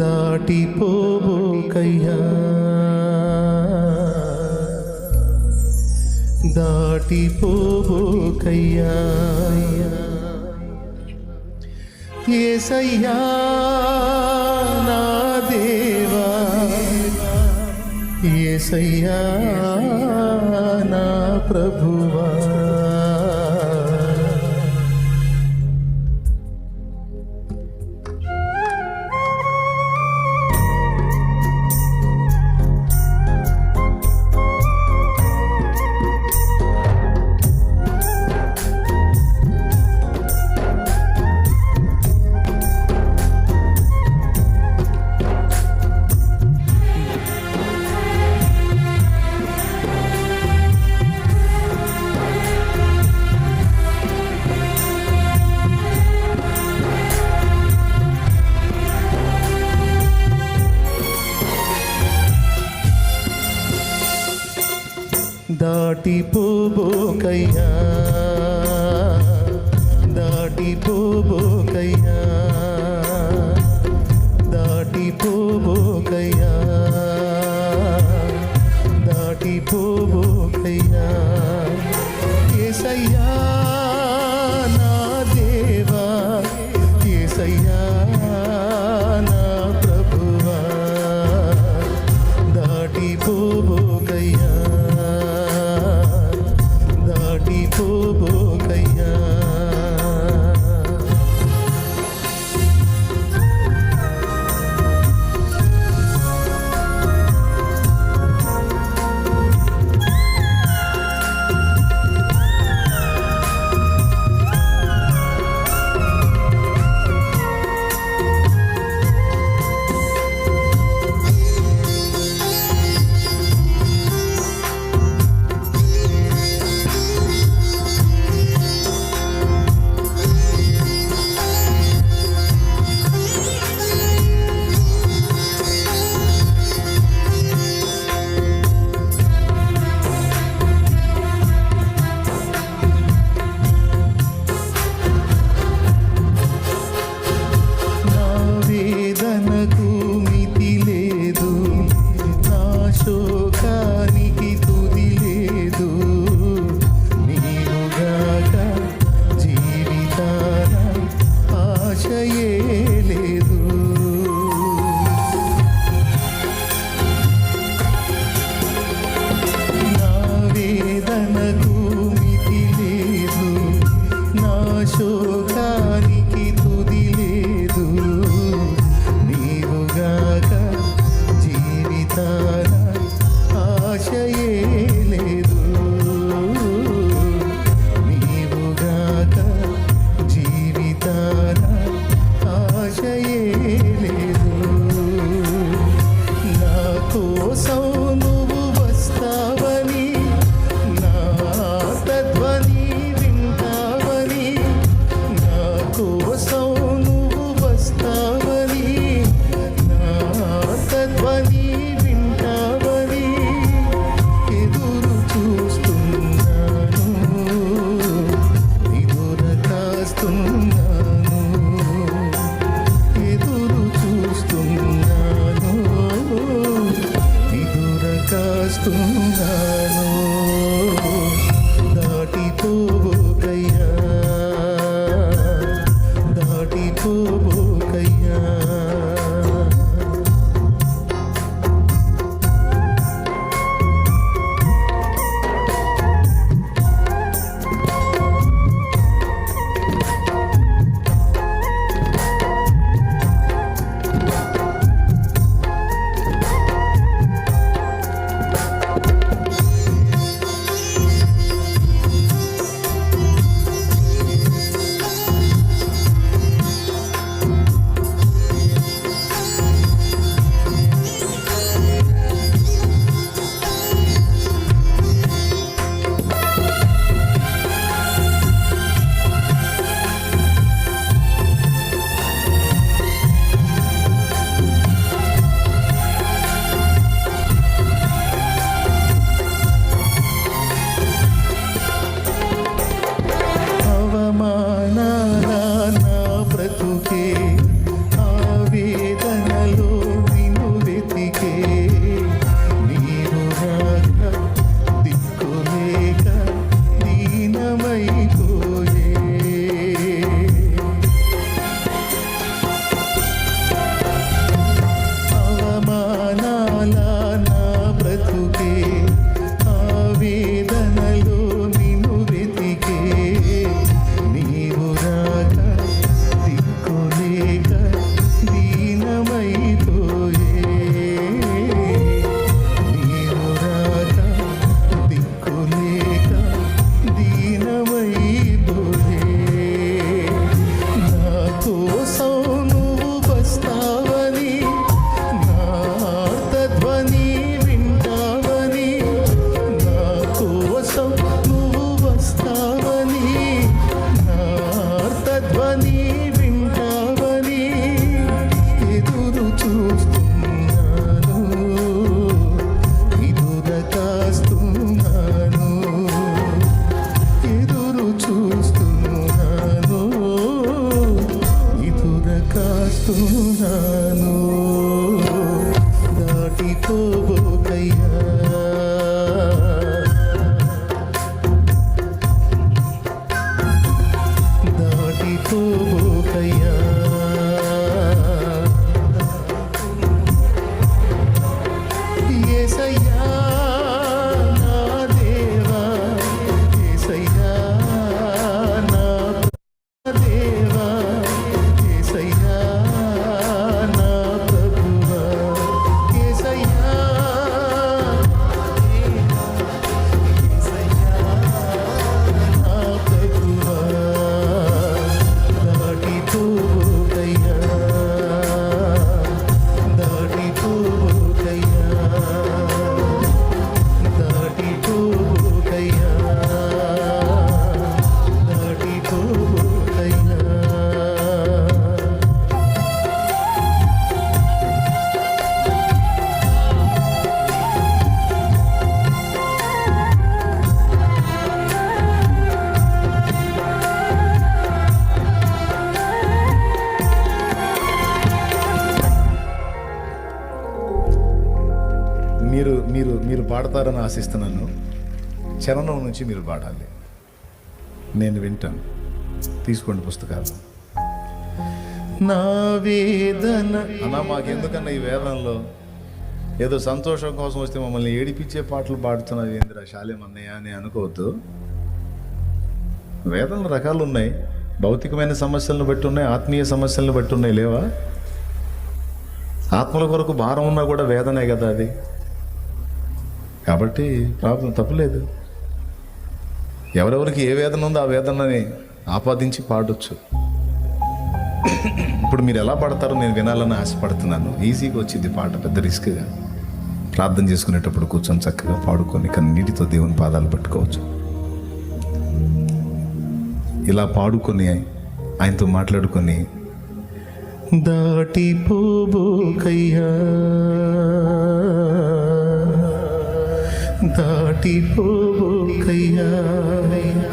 దాటిపోబోకయ్యా దాటిపోబోకయ్యా ఏసయ్యా నా దేవా ఏసయ్యా నా ప్రభువా దాటిపోబోకయ్యా దాటిపోబోకయ్యా దాటిపోబోకయ్యా దాటిపోబోకయ్యా ఏసయ్యా దాటిపోబోకయ్యా వేదనకు so need మీరు మీరు మీరు పాడతారని ఆశిస్తున్నాను. చరణం నుంచి మీరు పాడాలి. నేను వింటాను. తీసుకోండి పుస్తకాలు. నా వేదన అన్నా మాకెందుకన్నా ఈ వేదనలో? ఏదో సంతోషం కోసం వస్తే మమ్మల్ని ఏడిపించే పాటలు పాడుతున్నది ఏందిరా శాలేం అన్నయ్య అని అనుకోవద్దు. వేదన రకాలు ఉన్నాయి. భౌతికమైన సమస్యలను బట్టి ఉన్నాయి ఆత్మీయ సమస్యలను బట్టి ఉన్నాయి లేవా? ఆత్మల కొరకు భారం ఉన్నా కూడా వేదనే కదా అది. కాబట్టి ప్రాబ్లం తప్పులేదు. ఎవరెవరికి ఏ వేదన ఉందో ఆ వేదనని ఆపాదించి పాడొచ్చు. ఇప్పుడు మీరు ఎలా పాడతారో నేను వినాలని ఆశపడుతున్నాను. ఈజీగా వచ్చింది పాట పెద్ద రిస్క్గా. ప్రార్థన చేసుకునేటప్పుడు కూర్చొని చక్కగా పాడుకొని కన్నీటితో దేవుని పాదాలు పెట్టుకోవచ్చు. ఇలా పాడుకొని ఆయనతో మాట్లాడుకొని దాటిపోబోకయ్యా దాటిపోకయ్యా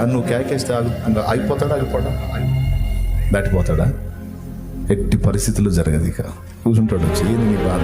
అని నువ్వు కేకేస్తే ఆగు. అయిపోతాడా ఆగిపోతాడా? ఆగిపోడా? దాటిపోతాడా ఎట్టి పరిస్థితుల్లో జరగదు ఇక. కూర్చుంటాడు వచ్చి నీ బాధ?